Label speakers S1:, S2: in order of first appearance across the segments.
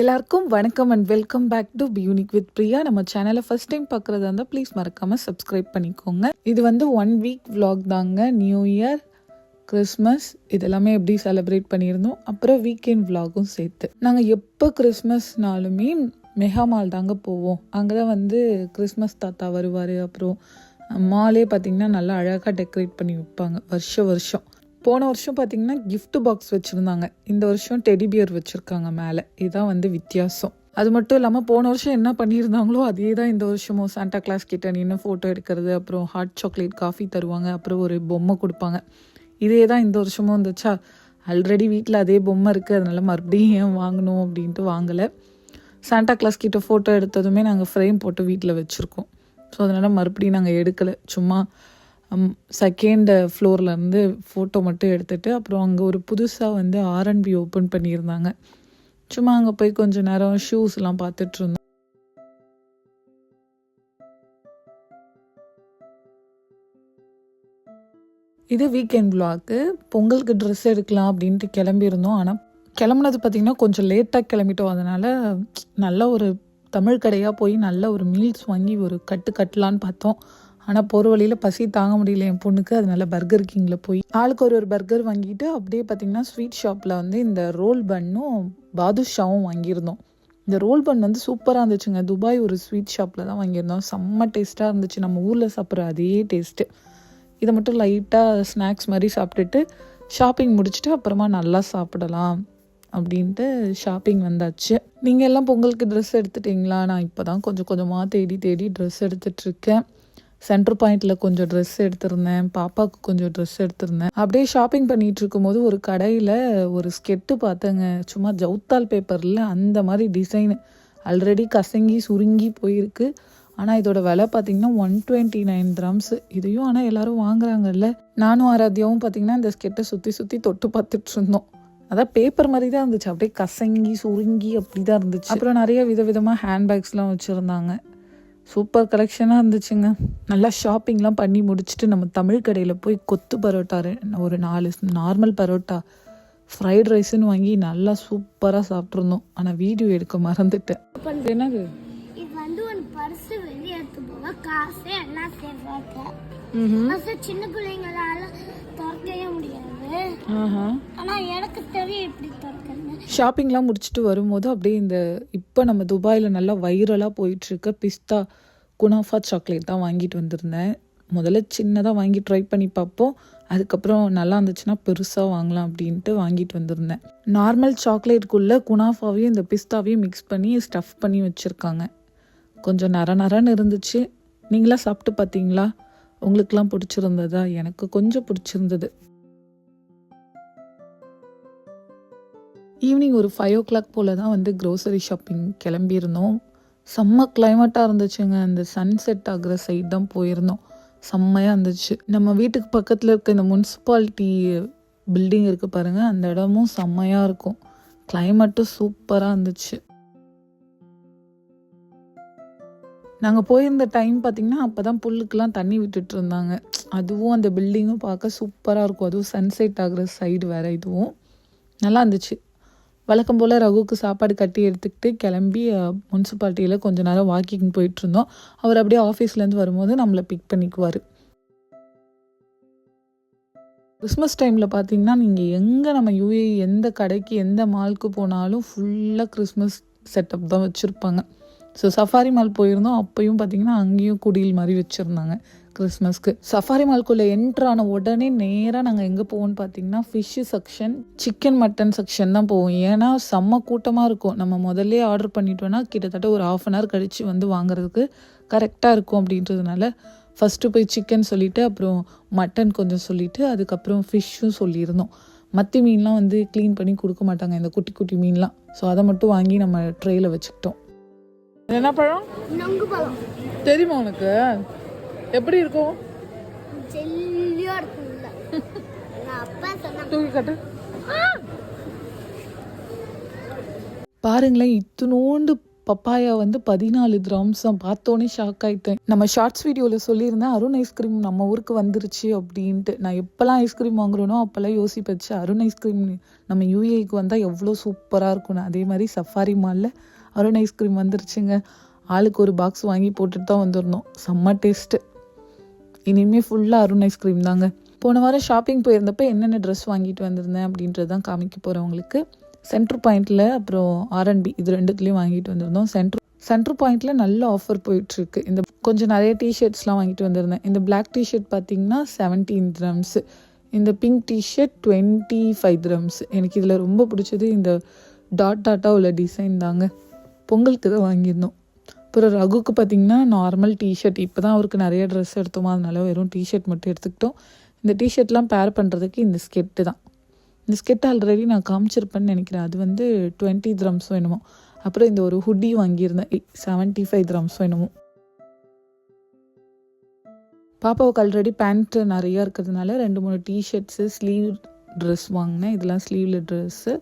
S1: எல்லாருக்கும் வணக்கம் and welcome back to பியூனிக் வித் பிரியா நம்ம சேனலை ஃபர்ஸ்ட் டைம் பார்க்குறதா இருந்தால் ப்ளீஸ் மறக்காமல் சப்ஸ்கிரைப் பண்ணிக்கோங்க. இது வந்து ஒன் வீக் விலாக் தாங்க. நியூ இயர் கிறிஸ்மஸ் இதெல்லாமே எப்படி செலிப்ரேட் பண்ணியிருந்தோம். அப்புறம் வீக்கெண்ட் விலாகும் சேர்த்து. நாங்கள் எப்போ கிறிஸ்மஸ்னாலுமே மெகா மால் தாங்க போவோம். அங்கே தான் வந்து கிறிஸ்மஸ் தாத்தா வருவார். அப்புறம் மாலே பார்த்திங்கன்னா நல்லா அழகாக டெக்கரேட் பண்ணி வைப்பாங்க. வருஷம் வருஷம். போன வருஷம் பார்த்தீங்கன்னா கிஃப்ட் பாக்ஸ் வச்சுருந்தாங்க. இந்த வருஷம் டெடி பியர் வச்சுருக்காங்க மேலே. இதுதான் வந்து வித்தியாசம். அது மட்டும் இல்லாமல் போன வருஷம் என்ன பண்ணியிருந்தாங்களோ அதே தான் இந்த வருஷமும் சாண்டா கிளாஸ் கிட்ட நின்று ஃபோட்டோ எடுக்கிறது அப்புறம் ஹாட் சாக்லேட் காஃபி தருவாங்க அப்புறம் ஒரு பொம்மை கொடுப்பாங்க. இதே தான் இந்த வருஷமும் இருந்துச்சா ஆல்ரெடி வீட்டில் அதே பொம்மை இருக்குது அதனால மறுபடியும் ஏன் வாங்கணும் அப்படின்ட்டு வாங்கலை. சாண்டா கிளாஸ் கிட்ட ஃபோட்டோ எடுத்ததுமே நாங்கள் ஃப்ரேம் போட்டு வீட்டில் வச்சுருக்கோம். ஸோ அதனால் மறுபடியும் நாங்கள் எடுக்கலை. சும்மா செகண்ட் ஃப்ளோர்லேருந்து ஃபோட்டோ மட்டும் எடுத்துட்டு அப்புறம் அங்கே ஒரு புதுசாக வந்து ஆர்என்பி ஓப்பன் பண்ணியிருந்தாங்க. சும்மா அங்கே போய் கொஞ்ச நேரம் ஷூஸ்லாம் பார்த்துட்ருந்தோம் இது வீக்கெண்ட் vlog. பொங்கலுக்கு ட்ரெஸ் எடுக்கலாம் அப்படின்ட்டு கிளம்பியிருந்தோம். ஆனால் கிளம்புனது பார்த்திங்கன்னா கொஞ்சம் லேட்டாக கிளம்பிட்டோம். அதனால் நல்ல ஒரு தமிழ் கடையாக போய் நல்ல ஒரு மீல்ஸ் வாங்கி ஒரு கட்டு கட்டலான்னு பார்த்தோம். ஆனால் போகிற வழியில் பசி தாங்க முடியல என் பொண்ணுக்கு. அதனால பர்கர் கிங்கில் போய் ஆளுக்கு ஒரு ஒரு பர்கர் வாங்கிட்டு அப்படியே பார்த்திங்கன்னா ஸ்வீட் ஷாப்பில் வந்து இந்த ரோல் பன்னும் பாதுஷாவும் வாங்கியிருந்தோம். இந்த ரோல் பன் வந்து சூப்பராக இருந்துச்சுங்க. துபாய் ஒரு ஸ்வீட் ஷாப்பில் தான் வாங்கியிருந்தோம். செம்ம டேஸ்ட்டாக இருந்துச்சு. நம்ம ஊரில் சாப்பிட்ற அதே டேஸ்ட்டு இதை மட்டும் லைட்டாக ஸ்நாக்ஸ் மாதிரி சாப்பிட்டுட்டு ஷாப்பிங் முடிச்சுட்டு அப்புறமா நல்லா சாப்பிடலாம் அப்படின்ட்டு ஷாப்பிங் வந்தாச்சு. நீங்கள் எல்லாம் பொங்கலுக்கு ட்ரெஸ் எடுத்துட்டிங்களா? நான் இப்போ தான் கொஞ்சம் கொஞ்சமாக தேடி தேடி ட்ரெஸ் எடுத்துகிட்ருக்கேன் சென்டர் பாயிண்ட்ல கொஞ்சம் ட்ரெஸ் எடுத்திருந்தேன். பாப்பாவுக்கு கொஞ்சம் ட்ரெஸ் எடுத்திருந்தேன். அப்படியே ஷாப்பிங் பண்ணிட்டு இருக்கும்போது ஒரு கடையில் ஒரு ஸ்கெட்டு பார்த்தேங்க. சும்மா ஜவுத்தால் பேப்பரில் அந்த மாதிரி டிசைனு ஆல்ரெடி கசங்கி சுருங்கி போயிருக்கு. ஆனால் இதோட விலை பார்த்தீங்கன்னா ஒன் டுவெண்ட்டி நைன் கிராம்ஸ் இதையும் ஆனால் எல்லாரும் வாங்குறாங்கல்ல. நானும் ஆராத்தியாவும் பார்த்தீங்கன்னா இந்த ஸ்கெட்டை சுற்றி சுற்றி தொட்டு பார்த்துட்டு இருந்தோம். அதான் பேப்பர் மாதிரி தான் இருந்துச்சு. அப்படியே கசங்கி சுருங்கி அப்படி தான் இருந்துச்சு. அப்புறம் நிறைய விதவிதமாக ஹேண்ட்பேக்ஸ்லாம் வச்சுருந்தாங்க. சூப்பர் கலெக்ஷனாக இருந்துச்சுங்க. நல்லா ஷாப்பிங்லாம் பண்ணி முடிச்சுட்டு நம்ம தமிழ் கடையில் போய் கொத்து பரோட்டா ஒரு நாலு நார்மல் பரோட்டா ஃப்ரைட் ரைஸ்னு வாங்கி நல்லா சூப்பராக சாப்பிட்ருந்தோம் ஆனால் வீடியோ எடுக்க மறந்துட்டேன். என்னது?
S2: இது வந்து ஒரு பர்ஸ் வெளியே எடுத்து போக காசு எல்லாம் சேர்றாங்க? பர்ஸ் சின்ன பிள்ளைங்களால திறக்கவே முடியாது.
S1: ஆஹா.
S2: ஆனா எனக்கு தெரியும் எப்படி திறக்கணும்
S1: ஷாப்பிங்லாம் முடிச்சுட்டு வரும்போது அப்படியே இந்த இப்போ நம்ம துபாயில் நல்லா வைரலாக போயிட்டுருக்க பிஸ்தா குனாஃபா சாக்லேட் தான் வாங்கிட்டு வந்திருந்தேன். முதல்ல சின்னதாக வாங்கி ட்ரை பண்ணி பார்ப்போம். அதுக்கப்புறம் நல்லா இருந்துச்சுன்னா பெருசாக வாங்கலாம் அப்படின்ட்டு வாங்கிட்டு வந்திருந்தேன். நார்மல் சாக்லேட்டுக்குள்ளே குனாஃபாவையும் இந்த பிஸ்தாவையும் மிக்ஸ் பண்ணி ஸ்டஃப் பண்ணி வச்சுருக்காங்க. கொஞ்சம் நர நரன்னு இருந்துச்சு. நீங்களாம் சாப்பிட்டு பார்த்தீங்களா? உங்களுக்குலாம் பிடிச்சிருந்ததா? எனக்கு கொஞ்சம் பிடிச்சிருந்தது. ஈவினிங் ஒரு ஃபைவ் ஓ கிளாக் போல் தான் வந்து க்ரோசரி ஷாப்பிங் கிளம்பியிருந்தோம். செம்ம கிளைமேட்டாக இருந்துச்சுங்க. அந்த சன்செட் ஆகிற சைடு தான் போயிருந்தோம். செம்மையாக இருந்துச்சு. நம்ம வீட்டுக்கு பக்கத்தில் இருக்க இந்த முனிசிபாலிட்டி பில்டிங் இருக்குது பாருங்கள் அந்த இடமும் செம்மையாக இருக்கும். கிளைமேட்டும் சூப்பராக இருந்துச்சு. நாங்கள் போயிருந்த டைம் பார்த்திங்கன்னா அப்போ தான் புல்லுக்கெலாம் தண்ணி விட்டுட்டு இருந்தாங்க. அதுவும் அந்த பில்டிங்கும் பார்க்க சூப்பராக இருக்கும். அதுவும் சன்செட் ஆகிற சைடு வேறு இதுவும். நல்லா இருந்துச்சு. வழக்கம் போல் ரகுவுக்கு சாப்பாடு கட்டி எடுத்துக்கிட்டு கிளம்பி முனிசிபாலிட்டியில் கொஞ்ச நேரம் வாக்கிங் போயிட்டுருந்தோம் அவர் அப்படியே ஆஃபீஸ்லேருந்து வரும்போது நம்மளை பிக் பண்ணிக்குவார். கிறிஸ்மஸ் டைமில் பார்த்தீங்கன்னா நீங்கள் எங்கே நம்ம யூஏ எந்த கடைக்கு எந்த மால்க்கு போனாலும் ஃபுல்லாக கிறிஸ்மஸ் செட்டப் தான் வச்சுருப்பாங்க. ஸோ சஃபாரி மால் போயிருந்தோம். அப்போயும் பார்த்தீங்கன்னா அங்கேயும் குடியில் மாதிரி வச்சுருந்தாங்க. கிறிஸ்மஸ்க்கு சஃபாரி மால்குள்ளே என்ட்ரு ஆன உடனே நேராக நாங்கள் எங்கே போவோம்னு பார்த்தீங்கன்னா fish section chicken mutton section தான் போவோம். ஏன்னா செம்ம கூட்டமாக இருக்கும். நம்ம முதல்லே ஆர்டர் பண்ணிட்டோன்னா கிட்டத்தட்ட ஒரு ஆஃப் அன் ஹவர் கழித்து வந்து வாங்குறதுக்கு கரெக்டாக இருக்கும் அப்படின்றதுனால ஃபஸ்ட்டு போய் சிக்கன் சொல்லிவிட்டு அப்புறம் மட்டன் கொஞ்சம் சொல்லிவிட்டு அதுக்கப்புறம் ஃபிஷ்ஷும் சொல்லியிருந்தோம். மத்தி மீன்லாம் வந்து க்ளீன் பண்ணி கொடுக்க மாட்டாங்க இந்த குட்டி குட்டி மீன்லாம். ஸோ அதை மட்டும் வாங்கி நம்ம ட்ரேயில் வச்சுக்கிட்டோம். என்ன பழம். தெரியுமா உனக்கு? எப்படி இருக்கும்?
S2: ஜெல்லியா இருக்கும்ல நான் அப்பா சொன்ன
S1: தூக்கி கட்டு. பாருங்களேன் இத்தினோண்டு பப்பாயா வந்து பதினாலு கிராம்ஸாக பார்த்தோன்னே ஷாக் ஆயிட்டேன். நம்ம ஷார்ட்ஸ் வீடியோவில் சொல்லியிருந்தேன் அருண் ஐஸ்கிரீம் நம்ம ஊருக்கு வந்துருச்சு அப்படின்ட்டு. நான் எப்போல்லாம் ஐஸ்கிரீம் வாங்குறேனோ அப்போல்லாம் யோசிப்பச்சு அருண் ஐஸ்கிரீம் நம்ம யூஏக்கு வந்தால் எவ்வளோ சூப்பராக இருக்கும்னு. அதே மாதிரி சஃபாரி மாலில் அருண் ஐஸ்கிரீம் வந்துருச்சுங்க. ஆளுக்கு ஒரு பாக்ஸ் வாங்கி போட்டுட்டு தான் வந்துடணும் செம்ம டேஸ்ட்டு இனிமேல் ஃபுல்லாக அருண் ஐஸ்கிரீம் தாங்க. போன வாரம் ஷாப்பிங் போயிருந்தப்போ என்னென்ன ட்ரெஸ் வாங்கிட்டு வந்திருந்தேன் அப்படின்றது தான் காமிக்க போகிறவங்களுக்கு சென்ட்ரு பாயிண்ட்டில் அப்புறம் ஆர்என்பி இது ரெண்டுத்துலேயும் வாங்கிட்டு வந்திருந்தோம். சென்ட்ரு சென்ட்ரு பாயிண்ட்டில் நல்ல ஆஃபர் போயிட்டுருக்கு. இந்த கொஞ்சம் நிறைய டிஷர்ட்ஸ்லாம் வாங்கிட்டு வந்திருந்தேன். இந்த பிளாக் டிஷர்ட் பார்த்தீங்கன்னா செவன்டீன் கிராம்ஸ் இந்த pink T shirt twenty five grams எனக்கு இதில் ரொம்ப பிடிச்சது இந்த டாட் டாட்டாக உள்ள டிசைன் தாங்க. பொங்கலுக்கு தான் வாங்கியிருந்தோம். அப்புறம் ரகுக்கு பார்த்தீங்கன்னா நார்மல் டிஷர்ட் இப்போ தான் அவருக்கு நிறைய ட்ரெஸ் எடுத்தோமா அதனால வெறும் டிஷர்ட் மட்டும் எடுத்துக்கிட்டோம். இந்த டிஷர்ட்லாம் பேர் பண்ணுறதுக்கு இந்த ஸ்கெட்டு தான். இந்த ஸ்கெட் ஆல்ரெடி நான் காமிச்சிருப்பேன்னு நினைக்கிறேன். அது வந்து டுவெண்ட்டி த்ரம்ஸ் வேணுமோ அப்புறம் இந்த ஒரு ஹுட்டி வாங்கியிருந்தேன். செவன்ட்டி ஃபைவ் த்ரம்ஸ் வேணுமோ பாப்பாவுக்கு ஆல்ரெடி பேண்ட்டு நிறையா இருக்கிறதுனால ரெண்டு மூணு டிஷர்ட்ஸு ஸ்லீவ் ட்ரெஸ் வாங்கினேன். இதெல்லாம் ஸ்லீவில் ட்ரெஸ்ஸு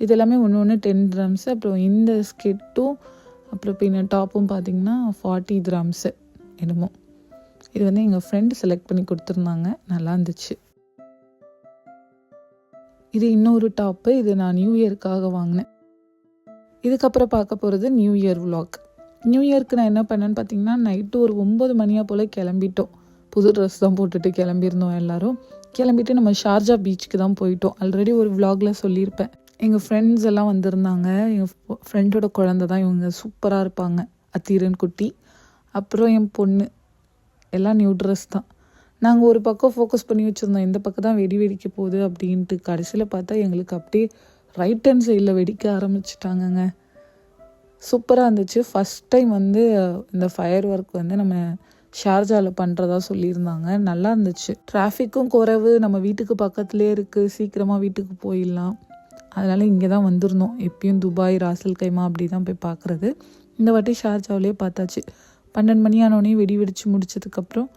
S1: இது எல்லாமே ஒன்று ஒன்று டென் கிராம்ஸு அப்புறம் இந்த ஸ்கெட்டும் அப்புறம் பின்ன டாப்பும் பார்த்தீங்கன்னா ஃபார்ட்டி கிராம்ஸு என்னமோ. இது வந்து எங்கள் ஃப்ரெண்டு செலக்ட் பண்ணி கொடுத்துருந்தாங்க. நல்லா இருந்துச்சு. இது இன்னொரு டாப்பு இது நான் நியூ இயருக்காக வாங்கினேன். இதுக்கப்புறம் பார்க்க போகிறது நியூ இயர் vlog. நியூ இயர்க்கு நான் என்ன பண்ணேன்னு பார்த்தீங்கன்னா நைட்டு ஒரு ஒம்பது மணியாக போல் கிளம்பிட்டோம். புது ட்ரெஸ் தான் போட்டுட்டு கிளம்பியிருந்தோம் எல்லாரும். கிளம்பிட்டு நம்ம ஷார்ஜா பீச்சுக்கு தான் போயிட்டோம். ஆல்ரெடி ஒரு vlogல சொல்லியிருப்பேன். எங்கள் ஃப்ரெண்ட்ஸ் எல்லாம் வந்திருந்தாங்க. எங்கள் ஃப்ரெண்டோட குழந்த தான் இவங்க. சூப்பராக இருப்பாங்க. அத்தீரன் குட்டி. அப்புறம் என் பொண்ணு. எல்லாம் நியூ ட்ரெஸ் தான். நாங்கள் ஒரு பக்கம் ஃபோக்கஸ் பண்ணி வச்சுருந்தோம். இந்த பக்கம் தான் வெடி வெடிக்க போகுது அப்படின்ட்டு. கடைசியில் பார்த்தா எங்களுக்கு அப்படியே ரைட் ஹேண்ட் சைடில் வெடிக்க ஆரம்பிச்சிட்டாங்கங்க. சூப்பராக இருந்துச்சு. ஃபஸ்ட் டைம் வந்து இந்த ஃபயர் ஒர்க் வந்து நம்ம ஷார்ஜாவில் பண்ணுறதா சொல்லியிருந்தாங்க. நல்லா இருந்துச்சு. டிராஃபிக்கும் குறைவு. நம்ம வீட்டுக்கு பக்கத்துலேயே இருக்குது சீக்கிரமாக வீட்டுக்கு போயிடலாம். அதனால் இங்கே தான் வந்திருந்தோம். எப்பயும் துபாய் ராசல் கைமா அப்படி தான் போய் பார்க்குறது இந்த வாட்டி ஷார்ஜாவிலே பார்த்தாச்சு. பன்னெண்டு மணி ஆனோடனே வெடி வெடித்து முடிச்சதுக்கப்புறம்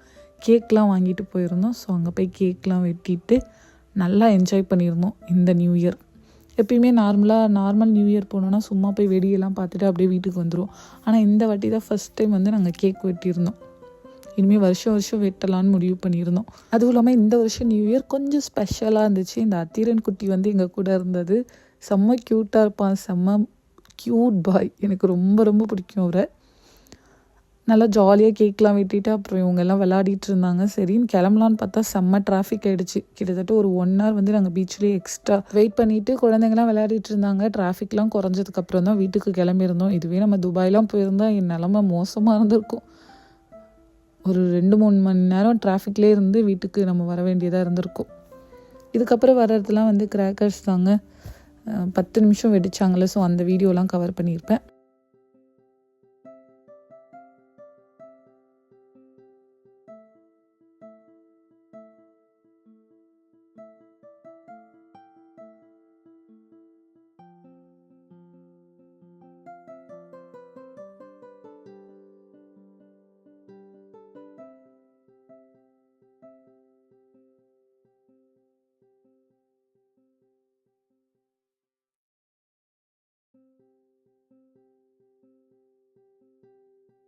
S1: கேக்லாம் வாங்கிட்டு போயிருந்தோம். ஸோ அங்கே போய் கேக்லாம் வெட்டிட்டு நல்லா என்ஜாய் பண்ணியிருந்தோம் இந்த நியூ இயர் எப்பயுமே நார்மலாக நார்மல் நியூ இயர் போனோன்னா சும்மா போய் வெடியெல்லாம் பார்த்துட்டு அப்படியே வீட்டுக்கு வந்துடுவோம் ஆனால் இந்த வாட்டி தான் ஃபஸ்ட் டைம் வந்து நாங்கள் கேக் வெட்டியிருந்தோம். இனிமேல் வருஷம் வருஷம் வெட்டலான்னு முடிவு பண்ணியிருந்தோம். அதுவும் இல்லாமல் இந்த வருஷம் நியூ இயர் கொஞ்சம் ஸ்பெஷலாக இருந்துச்சு. இந்த அத்திரன் குட்டி வந்து எங்கள் கூட இருந்தது. செம்ம க்யூட்டாக இருப்பான். செம்ம க்யூட் பாய் எனக்கு ரொம்ப ரொம்ப பிடிக்கும் அவரை. நல்லா ஜாலியாக கேக்லாம் வெட்டிட்டு அப்புறம் இவங்க எல்லாம் விளையாடிட்டு இருந்தாங்க. சரின்னு கிளம்பலான்னு பார்த்தா செம்ம டிராஃபிக் ஆகிடுச்சு கிட்டத்தட்ட ஒரு ஒன் ஹவர் வந்து நாங்கள் பீச்லேயே எக்ஸ்ட்ரா வெயிட் பண்ணிட்டு குழந்தைங்கலாம் விளையாடிட்டு இருந்தாங்க. டிராஃபிக்லாம் குறைஞ்சதுக்கப்புறம் தான் வீட்டுக்கு கிளம்பியிருந்தோம். இதுவே நம்ம துபாய்லாம் போயிருந்தால் என் நிலமை மோசமாக இருந்திருக்கும். ஒரு ரெண்டு மூணு மணி நேரம் டிராஃபிக்லேயே இருந்து வீட்டுக்கு நம்ம வர வேண்டியதாக இருந்திருக்கும். இதுக்கப்புறம் வர்றதுலாம் வந்து கிராக்கர்ஸ் தாங்க. பத்து நிமிஷம் வெடிச்சாங்களே ஸோ அந்த வீடியோலாம் கவர் பண்ணியிருப்பேன்.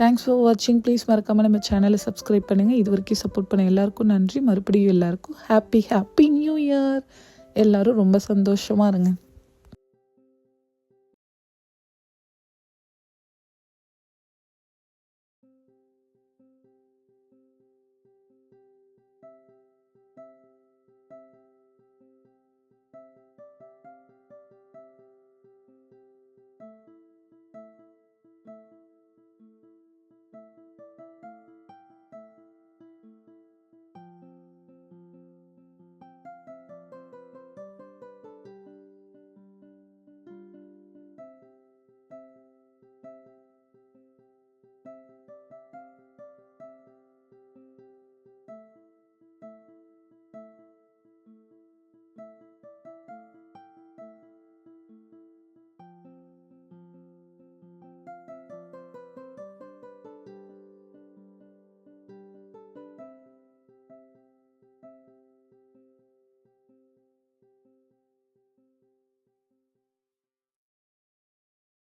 S1: தேங்க்ஸ் ஃபார் வாட்சிங் ப்ளீஸ் மறக்காமல் நம்ம சேனலை சப்ஸ்கிரைப் பண்ணுங்கள் இது வரைக்கும் சப்போர்ட் பண்ண எல்லாருக்கும் நன்றி. மறுபடியும் எல்லாருக்கும் ஹாப்பி ஹாப்பி நியூ இயர் எல்லாரும் ரொம்ப சந்தோஷமாக இருங்க.